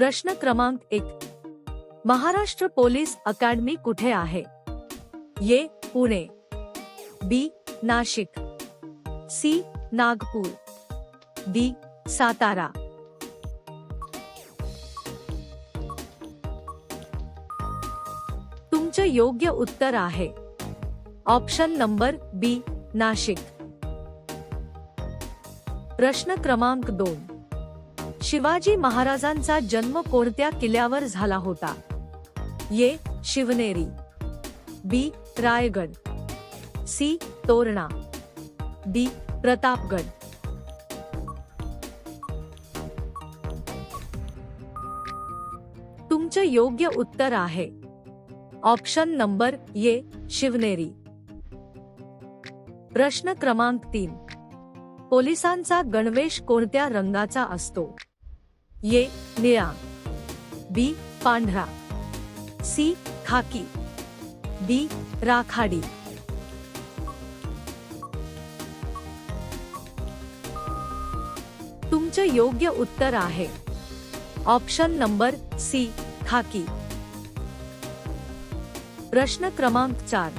प्रश्न क्रमांक एक. महाराष्ट्र पोलीस अकादमी कुठे आहे? A Pune. B. Nashik. C. Nagpur. D. Satara. तुमचं योग्य उत्तर आहे. Option number B. नाशिक. प्रश्न क्रमांक दोन. शिवाजी महाराजांचा जन्म कोणत्या किल्ल्यावर झाला होता? A Shivneri. B. Raigad. C. Torna. D. Pratapgad. तुमचं योग्य उत्तर आहे. ऑप्शन नंबर ये शिवनेरी. प्रश्न क्रमांक तीन. पोलिसांचा गणवेश कोणत्या रंगाचा असतो? ये निळा बी पांढरा सी खाकी डी राखाडी. तुमचं योग्य उत्तर आहे. ऑप्शन नंबर सी खाकी. प्रश्न क्रमांक चार.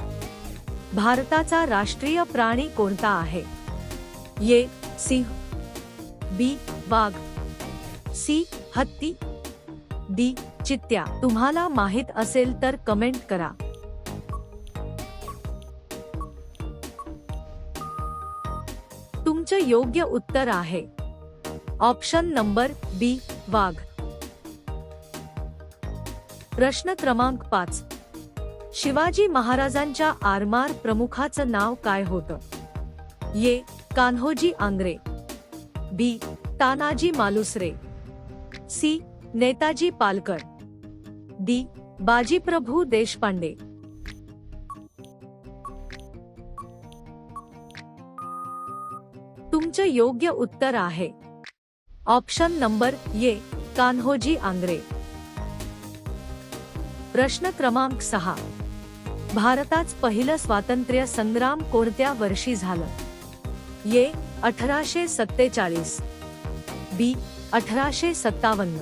भारताचा राष्ट्रीय प्राणी कोणता आहे? ये सिंह बी वाघ सी हत्ती. डी चित्त्या. तुम्हाला माहीत असेल तर कमेंट करा. तुमचं योग्य उत्तर आहे. ऑप्शन नंबर बी वाघ. प्रश्न क्रमांक पाच. शिवाजी महाराजांच्या आरमार प्रमुखाचं नाव काय होतं? A Kanhoji Angre. B Tanaji Malusare. C. Netaji Palkar. D. Bajiprabhu Deshpande. तुमचं योग्य उत्तर आहे. ऑप्शन नंबर ये कान्होजी आंग्रे. प्रश्न क्रमांक सहा. भारतात पहिलं स्वातंत्र्य संग्राम कोणत्या वर्षी झालं? ये अठराशे सत्तेचाळीस. बी. अठराशे सत्तावन्न.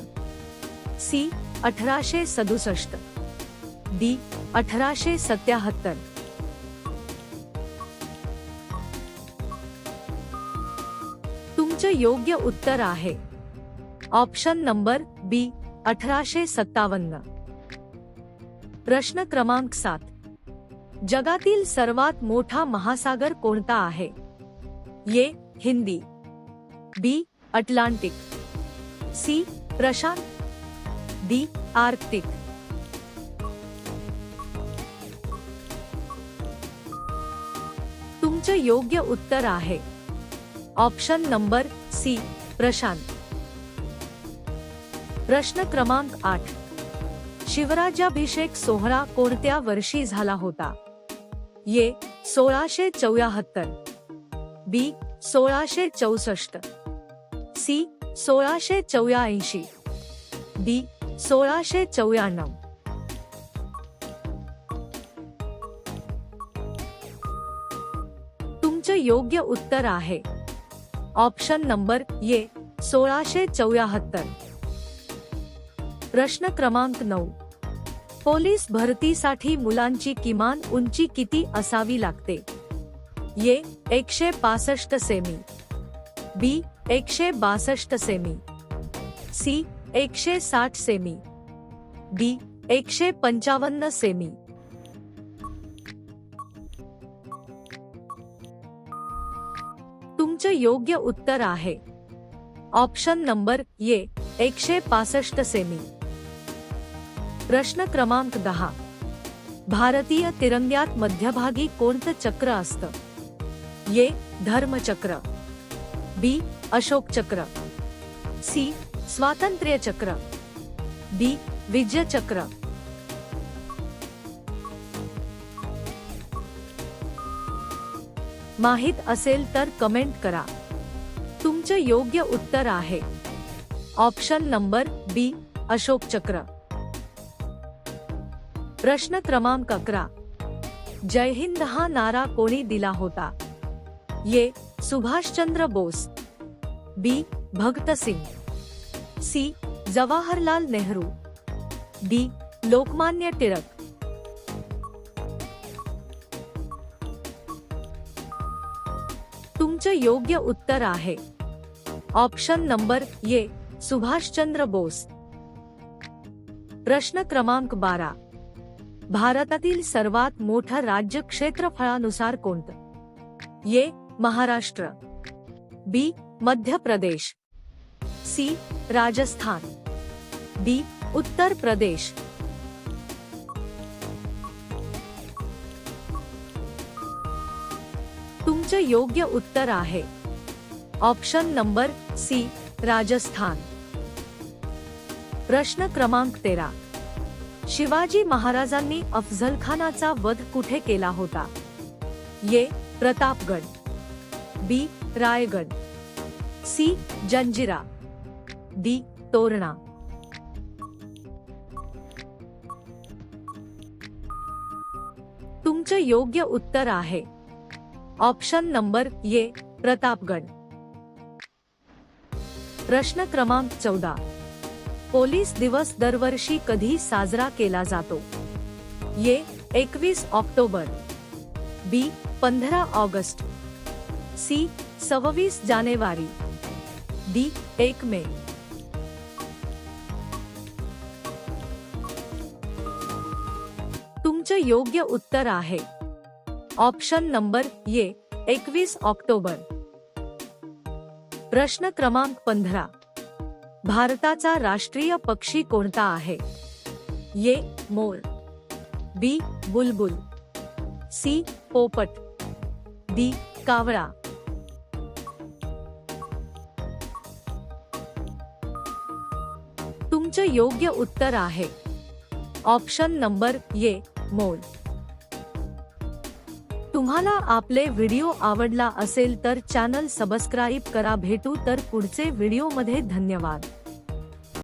सी अठराशे सदुसष्ट. डी अठराशे सत्याहत्तर. तुमचं योग्य उत्तर आहे. ऑप्शन नंबर बी अठराशे सत्तावन्न. प्रश्न क्रमांक सात. जगातील सर्वात मोठा महासागर कोणता आहे? A Hindi. B Atlantic. C Prashant. D Arctic तुमचे योग्य उत्तर आहे. Option number C Prashant. प्रश्न क्रमांक आठ. शिवराज्याभिषेक सोहळा कोणत्या वर्षी झाला होता? ये सोळाशे चौऱ्याहत्तर. बी सोळाशे चौसष्ट. सी सोळाशे चौऱ्याऐंशी. डी सोळाशे चौऱ्याण्णव. तुमचं योग्य उत्तर आहे. ऑप्शन नंबर ये सोळाशे चौऱ्याहत्तर. प्रश्न क्रमांक नऊ. पोलीस भरतीसाठी मुलांची किमान उंची किती असावी लागते? ये एकशे पासष्ट सेमी. बी एकशे बासष्ट सेमी. सी एकशे साठ सेमी. डी एकशे पंचावन्न सेमी. तुमचं योग्य उत्तर आहे. ऑप्शन नंबर ये एकशे पासष्ट सेमी. प्रश्न क्रमांक दहा. भारतीय तिरंग्यात मध्यभागी कोणतं चक्र असतं? ये धर्मचक्र. बी अशोक चक्र. सी स्वातंत्र्य चक्र. डी विजय चक्र. माहीत असेल तर कमेंट करा. तुमचं योग्य उत्तर आहे. ऑप्शन नंबर बी अशोक चक्र. प्रश्न क्रमांक अकरा. जय हिंद हा नारा कोणी दिला होता? A Subhashchandra Bose. B Bhagat Singh. C Jawaharlal Nehru. D Lokmanya Tilak. तुमचं योग्य उत्तर आहे. ऑप्शन नंबर ये सुभाषचंद्र बोस. प्रश्न क्रमांक बारा. भारतातील सर्वात मोठं राज्य क्षेत्रफळानुसार कोणतं? ये महाराष्ट्र. बी मध्य प्रदेश. सी राजस्थान. डी उत्तर प्रदेश. तुमचे योग्य उत्तर आहे. Option number C Rajasthan. प्रश्न क्रमांक तेरा. शिवाजी महाराजांनी अफझल खानाचा वध कुठे केला होता? A Pratapgad. B Raigad. C Janjira. D Torna. तुमचं योग्य उत्तर आहे. ऑप्शन नंबर ये प्रतापगड. प्रश्न क्रमांक चौदा. पोलीस दिवस दरवर्षी कधी साजरा केला जातो? ये एकवीस ऑक्टोबर. बी पंधरा ऑगस्ट. सी सव्वीस जानेवारी. डी एक मे. तुमचं योग्य उत्तर आहे. ऑप्शन नंबर ये एकवीस ऑक्टोबर. प्रश्न क्रमांक पंधरा. भारताचा राष्ट्रीय पक्षी कोणता आहे? ये मोर. बी बुलबुल. सी पोपट. डी कावळा. तुमचं योग्य उत्तर आहे. ऑप्शन नंबर ये मोर तुम्हाला आपले व्हिडिओ आवडला असेल तर चॅनल सबस्क्राईब करा. भेटू तर पुढचे व्हिडिओमध्ये धन्यवाद.